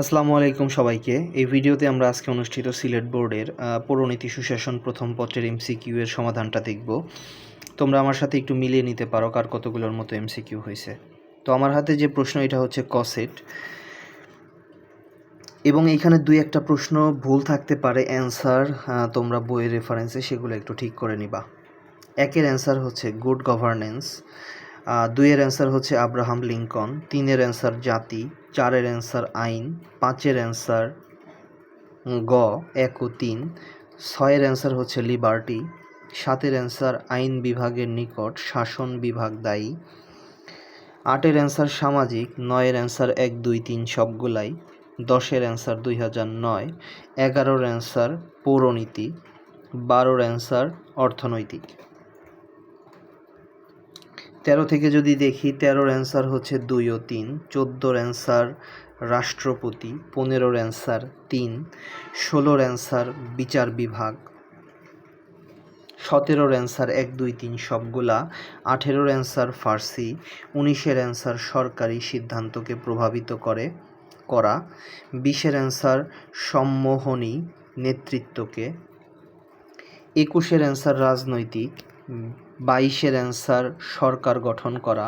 আসসালামু আলাইকুম সবাইকে। এই ভিডিওতে আমরা আজকে অনুষ্ঠিত সিলেট বোর্ডের পৌরনীতি সুশাসন প্রথম পত্রের এমসিকিউ এর সমাধানটা দেখব। তোমরা আমার সাথে একটু মিলিয়ে নিতে পারো কার কতগুলোর মতো এমসিকিউ হয়েছে। তো আমার হাতে যে প্রশ্ন, এটা হচ্ছে কসেট। এবং এখানে দুই একটা প্রশ্ন ভুল থাকতে পারে, অ্যান্সার তোমরা বইয়ের রেফারেন্সে সেগুলো একটু ঠিক করে নিবা। একের অ্যান্সার হচ্ছে গুড গভর্নেন্স দুইয়ের অ্যান্সার হচ্ছে আব্রাহাম লিঙ্কন, তিনের অ্যান্সার জাতি, চারের অ্যান্সার আইন, পাঁচের অ্যান্সার গ, এক ও তিন, ছয়ের অ্যান্সার হচ্ছে লিবার্টি সাতের অ্যান্সার আইন বিভাগের নিকট, শাসন বিভাগ দায়ী, আটের অ্যান্সার সামাজিক, নয়ের অ্যান্সার এক, দুই, তিন সবগুলাই, দশের অ্যান্সার দুই হাজার নয়, এগারোর অ্যান্সার পৌরনীতি, বারোর অ্যান্সার অর্থনৈতিক। তেরো থেকে যদি দেখি, তেরোর অ্যান্সার হচ্ছে দুই ও তিন, চোদ্দোর অ্যান্সার রাষ্ট্রপতি, পনেরোর অ্যান্সার তিন, ষোলোর অ্যান্সার বিচার বিভাগ, সতেরোর অ্যান্সার এক, দুই, তিন সবগুলা, আঠেরোর অ্যান্সার ফার্সি, উনিশের অ্যান্সার সরকারি সিদ্ধান্তকে প্রভাবিত করে, করা, বিশের অ্যান্সার সম্মোহনী নেতৃত্বকে, একুশের অ্যান্সার রাজনৈতিক বাইশের অ্যান্সার সরকার গঠন করা,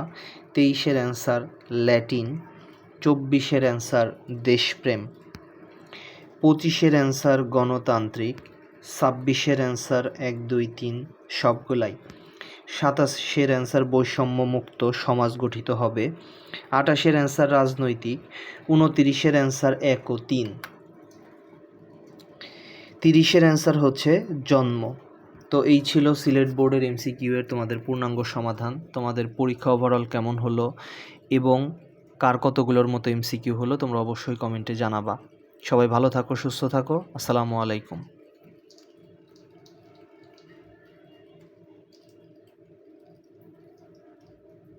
তেইশের অ্যান্সার ল্যাটিন, চব্বিশের অ্যান্সার দেশপ্রেম, পঁচিশের অ্যান্সার গণতান্ত্রিক, ছাব্বিশের অ্যান্সার এক, দুই, তিন সবগুলাই। সাতাশের অ্যান্সার বৈষম্যমুক্ত সমাজ গঠিত হবে আটাশের অ্যান্সার রাজনৈতিক, উনতিরিশের অ্যান্সার এক ও তিন। তিরিশের অ্যান্সার হচ্ছে জন্ম। তো এই ছিল সিলেট বোর্ডের এমসিকিউ এর তোমাদের পূর্ণাঙ্গ সমাধান। তোমাদের পরীক্ষা ওভারঅল কেমন হলো এবং কার কতগুলোর মতো এমসিকিউ হলো তোমরা অবশ্যই কমেন্টে জানাবা। সবাই ভালো থাকো, সুস্থ থাকো। আসসালামু আলাইকুম।